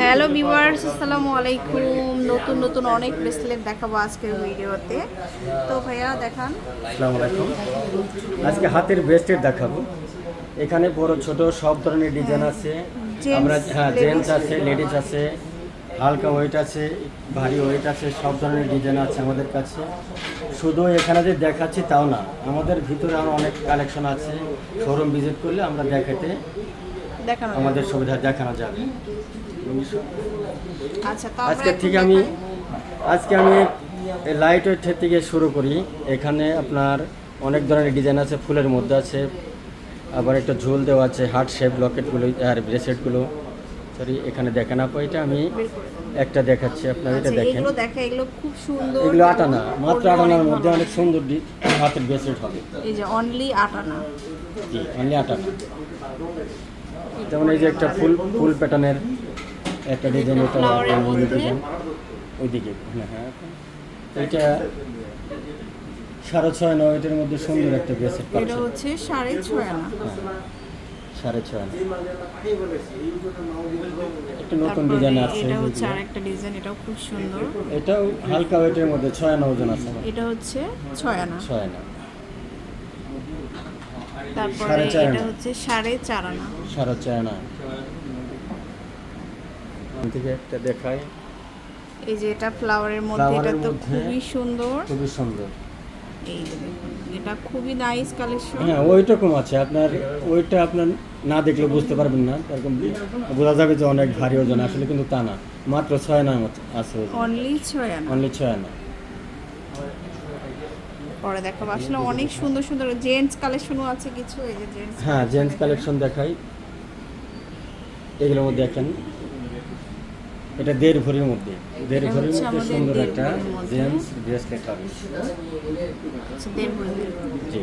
Hello viewers আসসালামু আলাইকুম। নতুন নতুন অনেক ব্রেসলেট দেখাবো আজকের ভিডিওতে। তো ভাইয়া দেখান। আসসালামু আলাইকুম। আজকে হাতের ব্রেসলেট দেখাবো। এখানে বড় ছোট সব ধরনের ডিজাইন আছে। আমরা হ্যাঁ জেন্টস আছে লেডিস আছে হালকা ওয়েট আছে ভারী ওয়েট আছে সব ধরনের ডিজাইন আছে আমাদের কাছে। শুধু এখানে যে দেখাচ্ছি তাও না আমাদের ভিতরে আরও অনেক কালেকশন আছে। শোরুম ভিজিট করলে আমরা দেখাতে দেখানো আমাদের সুবিধা দেখানো যাবে। আচ্ছা আজকে থেকে আমি আজকে আমি লাইট ওয়েটের থেকে শুরু করি। এখানে আপনার অনেক ধরনের ডিজাইন আছে ফুলের মধ্যে আছে আবার একটা ঝোল দেওয়া আছে হার্ট শেপ লকেটগুলো আর ব্রেসলেটগুলো। সরি এখানে দেখেন আপু এটা আমি। একটা দেখাচ্ছি আপনার এটা আচ্ছা, দেখেন। এগুলো দেখা এগুলো খুব সুন্দর এগুলো আটানা মাত্র আটানার মধ্যে অনেক সুন্দর ডি- হাতের ব্রেসলেট হবে। এই যে অনলি আটানা। জি অনলি আটানা। যেমন এই যে একটা ফুল ফুল প্যাটার্নের একটা ডিজাইন এটা। ডিজাইন ওইদিকে হ্যাঁ হ্যাঁ এটা সাড়ে ছয় নয় এটার মধ্যে সুন্দর একটা ব্রেসলেট এটা হচ্ছে সাড়ে ছয় আনা। সাড়ে ছয় আনা। একটা নতুন ডিজাইন আছে এটা হচ্ছে আরেকটা ডিজাইন এটাও খুব সুন্দর। এটাও হালকা ওয়েটের মধ্যে ছয় আনা ওজন আছে। এটা হচ্ছে ছয় আনা। ছয় আনা। তারপরে এটা হচ্ছে সাড়ে চার আনা। সাড়ে ছয় আনা। থেকে একটা দেখাই। এই যে এটা ফ্লাওয়ারের মধ্যে এটা তো খুবই সুন্দর। খুবই সুন্দর। এই এটা খুবই নাইস কালেকশন হ্যাঁ ওইরকম আছে। আপনার ওইটা আপনার না দেখলে বুঝতে পারবেন না। এরকম বোঝা যাবে যে অনেক ভারী ওজন আসলে কিন্তু তা না। মাত্র ছয় আনা আছে। অনলি ছয় আনা। অনলি ছয় আনা। পরে দেখাবো। আসলে অনেক সুন্দর সুন্দর জেন্টস কালেকশনও আছে কিছু এই যে জেন্টস হ্যাঁ জেন্টস কালেকশন দেখাই। এগুলোর মধ্যে দেখেন। এটা দেড় ভরির মধ্যে। দেড় ভরির মধ্যে সুন্দর একটা জেন্টস ব্রেসলেট হবে জি।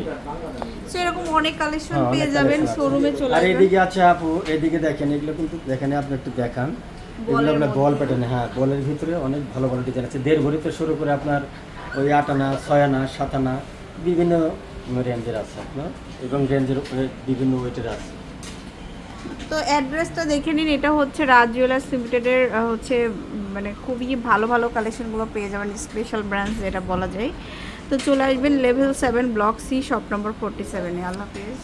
সো এরকম অনেক কালেকশন হ্যাঁ, পেয়ে যাবেন শোরুমে চলে আর এদিকে আছে আপু এদিকে দেখেন এগুলো কিন্তু দেখেন আপনি একটু দেখান। এগুলো বল। প্যাটার্ন হ্যাঁ বলের ভিতরে অনেক ভালো ভালো ডিজাইন আছে। দেড় ভরিতে শুরু করে আপনার ওই আট আনা, ছয় আনা, সাত আনা বিভিন্ন রেঞ্জের আছে আপনার, এবং রেঞ্জের বিভিন্ন ওয়েটের আছে। তো অ্যাড্রেসটা দেখে নিন, এটা হচ্ছে রাজ জুয়েলার্স লিমিটেডের হচ্ছে মানে খুবই ভালো ভালো কালেকশনগুলো পেয়ে যাবেন স্পেশাল ব্র্যান্ড যেটা বলা যায়। তো চলে আসবেন level seven block C shop number forty সেভেনে আল্লাহ হাফিজ।